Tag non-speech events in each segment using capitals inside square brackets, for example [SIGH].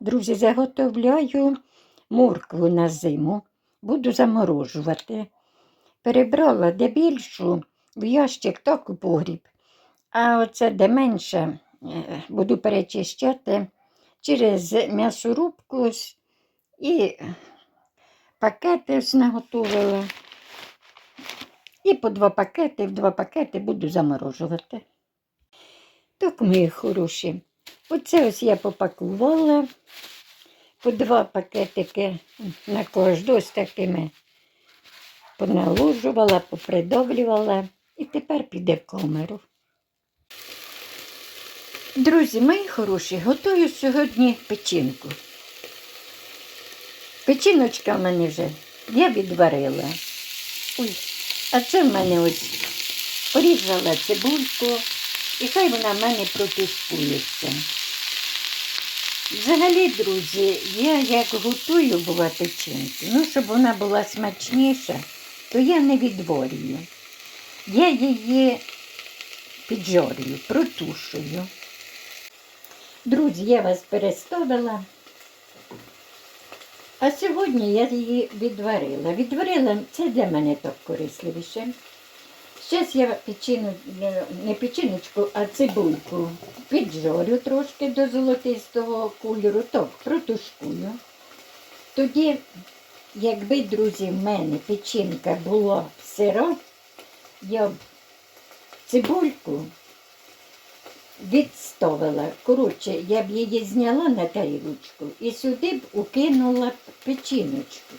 Друзі, заготовляю моркву на зиму, буду заморожувати. Перебрала де більшу в ящик, так у погріб. А оце де менше е, буду перечищати через м'ясорубку і пакети наготовила. І по два пакети, в два пакети буду заморожувати. Так, мої хороші. Оце ось я попакувала по два пакетики на кожну ось такими поналожувала, попридавлювала і тепер піде в камеру. Друзі, мої хороші, готую сьогодні печінку. Печіночка в мене вже я відварила. Ой, а це в мене ось порізала цибульку, і хай вона в мене протушкується. Взагалі, друзі, я як готую була печінку, ну, щоб вона була смачніша, то я не відварюю. Я її піджарюю, протушую. Друзі, я вас переставила. А сьогодні я її відварила. Відварила це для мене так корисливіше. Зараз я печину, не печіночку, а цибульку піджарю трошки до золотистого кольору, так, протушкую. Тоді, якби, друзі, в мене печінка була сира, я б цибульку відставила. Коротше, я б її зняла на тарілочку і сюди б укинула печіночку.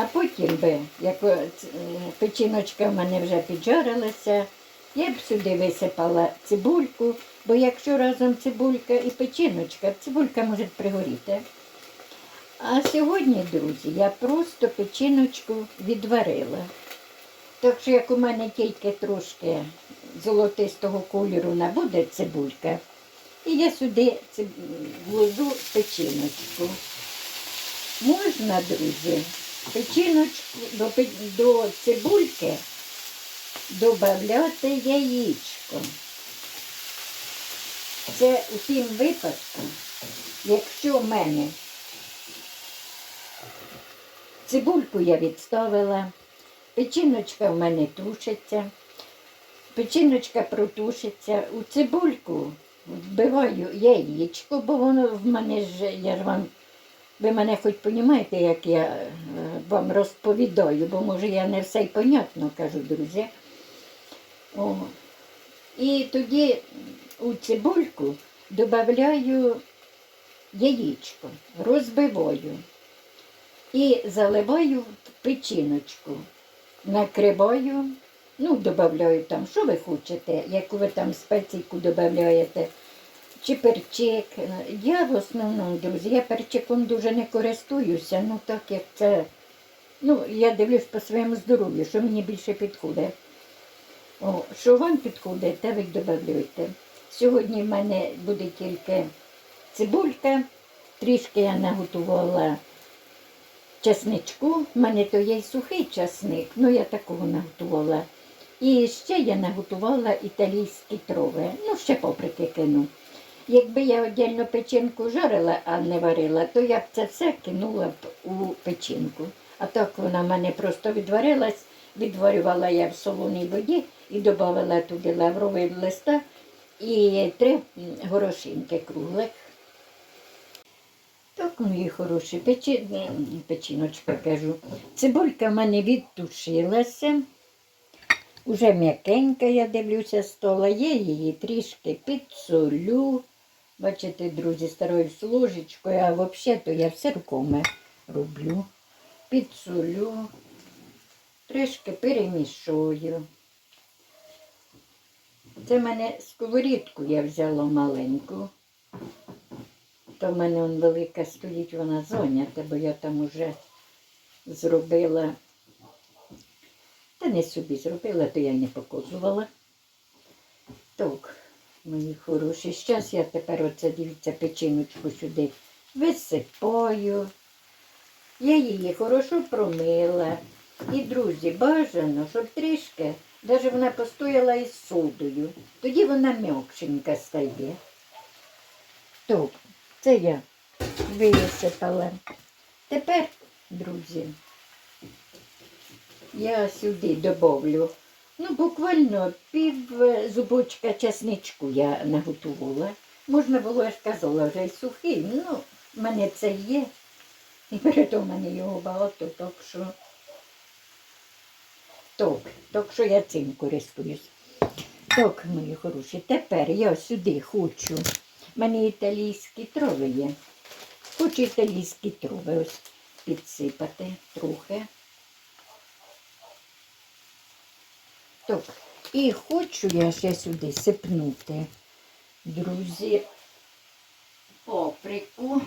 А потім би, як е, е, печіночка в мене вже піджарилася, я б сюди висипала цибульку, бо якщо разом цибулька і печіночка, цибулька може пригоріти. А сьогодні, друзі, я просто печіночку відварила. Так що, як у мене тільки трошки золотистого кольору набуде цибулька, і я сюди вложу печіночку. Можна, друзі, печіночку до, до цибульки додати яєчко. Це у тім випадку, якщо в мене цибульку я відставила, печіночка в мене тушиться, печіночка протушиться, у цибульку вбиваю яєчко, бо воно в мене ж, я ви мене хоч розумієте, як я е, вам розповідаю, бо може я не все й понятно кажу, друзі. О. І тоді у цибульку додаю яєчко, розбиваю і заливаю в печіночку, накриваю, ну, додаю там, що ви хочете, яку ви там спеційку додаєте чи перчик. Я в основному, друзі, я перчиком дуже не користуюся, ну так як це, ну, я дивлюсь по своєму здоров'ю, що мені більше підходить. О, що вам підходить, те ви додаєте. Сьогодні в мене буде тільки цибулька, трішки я наготувала чесничку. У мене то є й сухий часник, ну я такого наготувала. І ще я наготувала італійські трови. Ну, ще паприки кину. Якби я віддільно печінку жарила, а не варила, то я б це все кинула б у печінку. А так вона в мене просто відварилась, відварювала я в солоній воді і додавала туди лавровий листа і три горошинки круглих. Так, мої хороші, печі... печіночка кажу. Цибулька в мене відтушилася. Уже м'якенька, я дивлюся стола, я її трішки підсолю. Бачите, друзі, старою ложечкою, а взагалі-то я все руками роблю. Підсолю, трішки перемішую. Це в мене сковорідку я взяла маленьку. То в мене он велика стоїть, вона зайнята, бо я там уже зробила. Та не собі зробила, то я не показувала. Так, мої хороші. Зараз я тепер оце дивіться печіночку сюди висипаю. Я її хорошо промила. І, друзі, бажано, щоб трішки, навіть вона постояла із содою. Тоді вона м'якшенька стає. Так, це я висипала. Тепер, друзі, я сюди добавлю, ну, буквально пів е, зубочка чесничку я наготувала. Можна було, я ж казала, вже й сухий, ну, в мене це є. І перед мене його багато, так що. Так, так що я цим користуюсь. Так, мої хороші, тепер я сюди хочу. У мене італійські трави є. Хочу італійські трави ось підсипати трохи. Так, і хочу я ще сюди сипнути, друзі, паприку.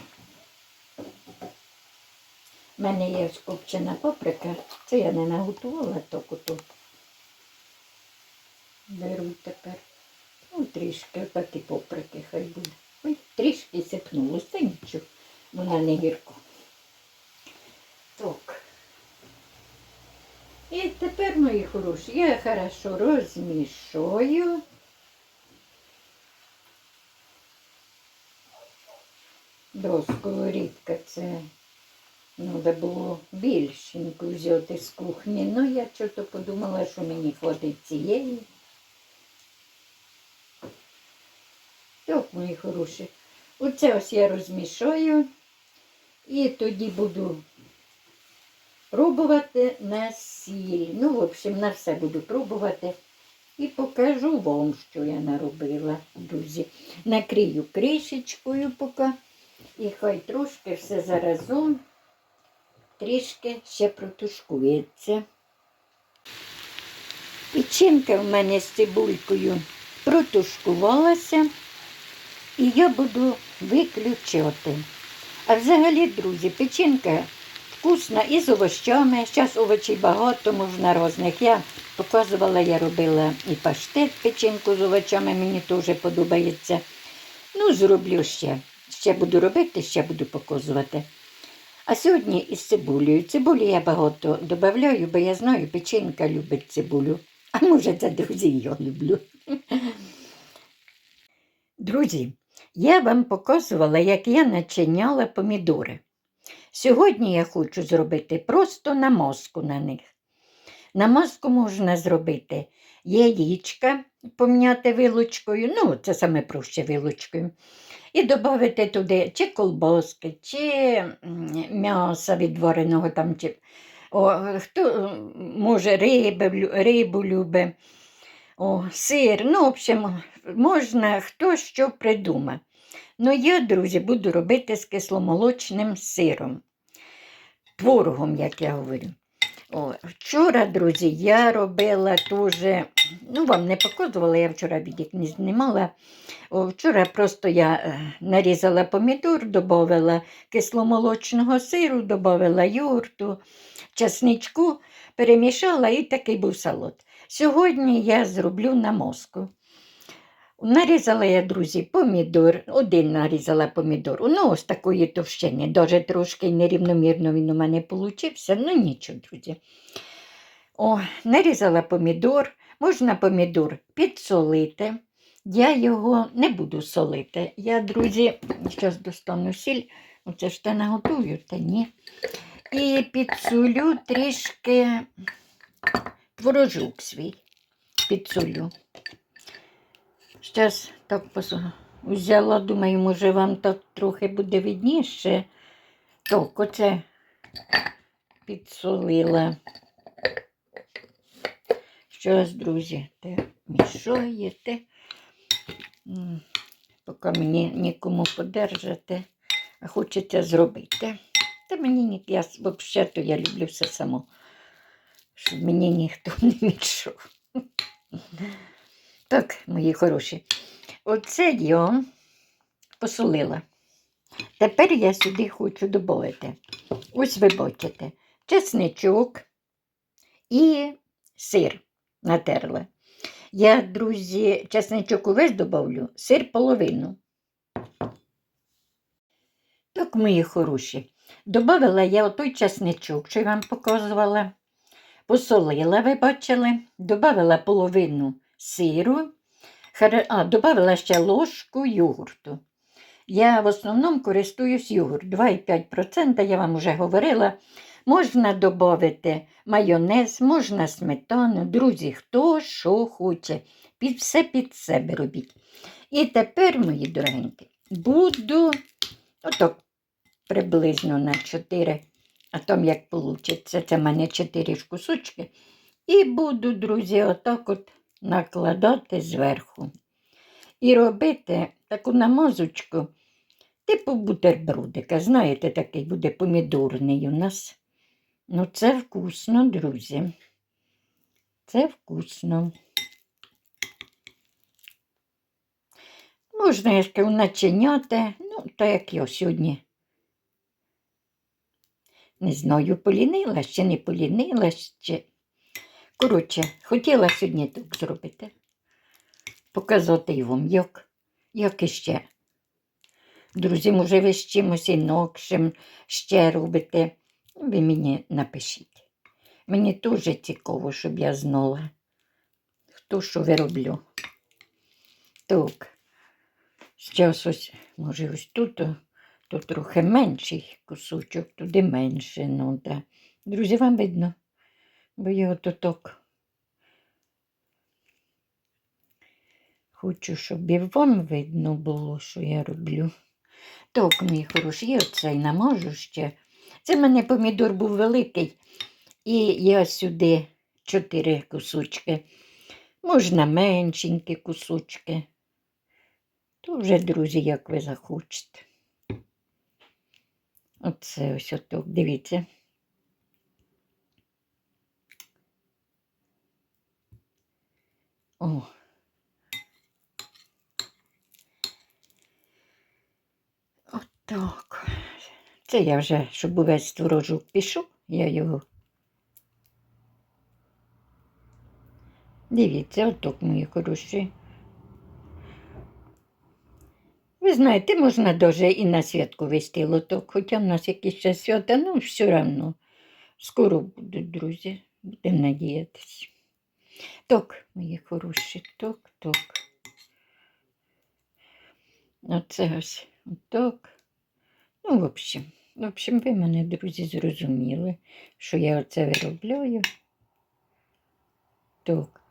У мене є скопчена паприка. Це я не наготувала так ото. Беру тепер. Ну, трішки такі паприки хай буде. Ой, трішки сипнулося, нічого. Вона не гірко. Так. І тепер, мої хороші, я хорошо розмішую. До сковорідка це треба було більшеньку взяти з кухні. Ну, я чого подумала, що мені хватить цієї. Так, мої хороші. Оце ось я розмішаю і тоді буду пробувати на сіль. Ну, в общем, на все буду пробувати. І покажу вам, що я наробила, друзі. Накрию кришечкою поки. І хай трошки все заразом трішки ще протушкується. Печінка в мене з цибулькою протушкувалася. І я буду виключати. А взагалі, друзі, печінка вкусна і з овощами. Зараз овочів багато, можна різних. Я показувала, я робила і паштет печінку з овочами, мені теж подобається. Ну, зроблю ще. Ще буду робити, ще буду показувати. А сьогодні із цибулею. Цибулі я багато додаю, бо я знаю, печінка любить цибулю. А може, це друзі, я люблю. Друзі, я вам показувала, як я начиняла помідори. Сьогодні я хочу зробити просто намазку на них. Намазку можна зробити яєчка, пом'яти вилочкою, ну, це саме проще вилочкою. І додати туди чи колбаски, чи м'яса відвареного там, чи о, хто може риби, рибу любить, о, сир. Ну, в общем, можна хто що придумає. Ну, я, друзі, буду робити з кисломолочним сиром, творогом, як я говорю. О, вчора, друзі, я робила теж, ну вам не показувала, я вчора відік не знімала. О, вчора просто я е, нарізала помідор, додала кисломолочного сиру, додала юрту, часничку, перемішала і такий був салат. Сьогодні я зроблю намазку. Нарізала я, друзі, помідор, один нарізала помідор. Ну, ось такої товщини, дуже трошки нерівномірно він у мене получився, ну нічого, друзі. О, нарізала помідор, можна помідор підсолити. Я його не буду солити. Я, друзі, зараз достану сіль, оце ж та наготую, та ні. І підсолю трішки творожок свій. Підсолю. Зараз так взяла, думаю, може вам так трохи буде видніше. Так, оце підсолила. Щось, друзі, те мішаєте. Поки мені нікому подержати, а хочеться зробити. Та мені ні, я взагалі то я люблю все само, щоб мені ніхто [LAUGHS] не мішав. Так, мої хороші. Оце я посолила. Тепер я сюди хочу додати. Ось ви бачите, чесничок і сир натерла. Я, друзі, чесничок увесь добавлю, сир половину. Так, мої хороші, добавила я отой чесничок, що я вам показувала. Посолила, ви бачили, добавила половину сиру, а, добавила ще ложку йогурту. Я в основному користуюсь йогурт. 2,5% я вам вже говорила. Можна додати майонез, можна сметану. Друзі, хто що хоче. Під все під себе робіть. І тепер, мої дорогенькі, буду отак приблизно на 4, а там як вийде. Це в мене 4 кусочки. І буду, друзі, отак от накладати зверху. І робити таку намазочку, типу бутербродика. Знаєте, такий буде помідорний у нас. Ну, це вкусно, друзі. Це вкусно. Можна, я начиняти, ну, так як я сьогодні. Не знаю, полінилась чи не полінилась, чи. Коротше, хотіла сьогодні так зробити. Показати вам, як, як іще. Друзі, може, ви з чимось інакшим ще робите. Ви мені напишіть. Мені дуже цікаво, щоб я знала, хто що вироблю. Так, зараз ось, може, ось тут, то трохи менший кусочок, туди менше. Ну, да. Друзі, вам видно, бо я ото так хочу, щоб і вам видно було, що я роблю. Так, мій хороший, оцей намажу ще. Це в мене помідор був великий, і я сюди чотири кусочки. Можна меншенькі кусочки. То вже, друзі, як ви захочете. Оце ось отак, дивіться. О. Отак. Це я вже, щоб увесь творожок пішов, я його. Дивіться, отак, мої хороші. Ви знаєте, можна даже і на святку вести лоток, хоча в нас якісь ще свята, ну все одно. Скоро будуть, друзі, будемо надіятися. Так, мої хороші, так. Оце ось так. Ну, в общем, в общем, ви мене, друзі, зрозуміли, що я оце виробляю. Так.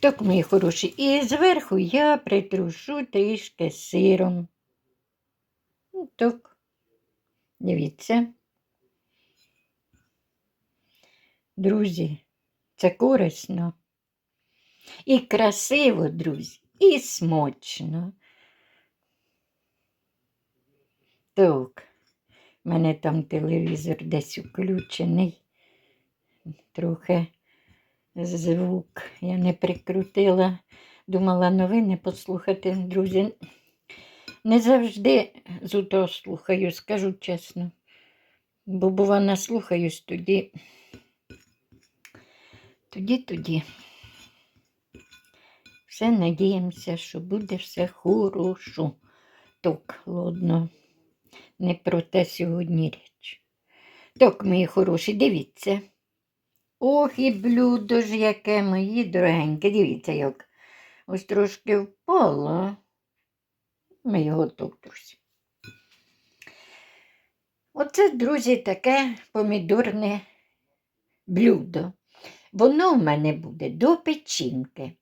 Так, мої хороші. І зверху я притрушу трішки сиром. Так. Дивіться. Друзі, це корисно. І красиво, друзі, і смачно. Так, в мене там телевізор десь включений. Трохи звук я не прикрутила. Думала новини послухати, друзі. Не завжди зуто слухаю, скажу чесно. Бо бува наслухаюсь тоді. Тоді, тоді. Все надіємося, що буде все хорошо. Так, ладно, не про те сьогодні річ. Так, мої хороші, дивіться. Ох, і блюдо ж яке мої дорогенькі. Дивіться, як ось трошки впало. Ми його тут, друзі. Оце, друзі, таке помідорне блюдо. Воно в мене буде до печінки.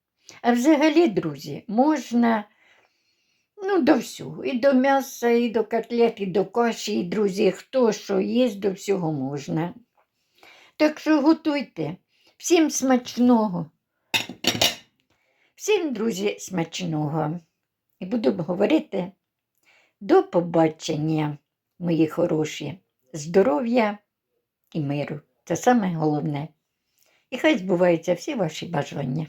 А взагалі, друзі, можна ну, до всього. І до м'яса, і до котлет, і до каші, і, друзі, хто що їсть, до всього можна. Так що готуйте. Всім смачного. Всім, друзі, смачного. І буду говорити до побачення, мої хороші. Здоров'я і миру. Це саме головне. І хай збуваються всі ваші бажання.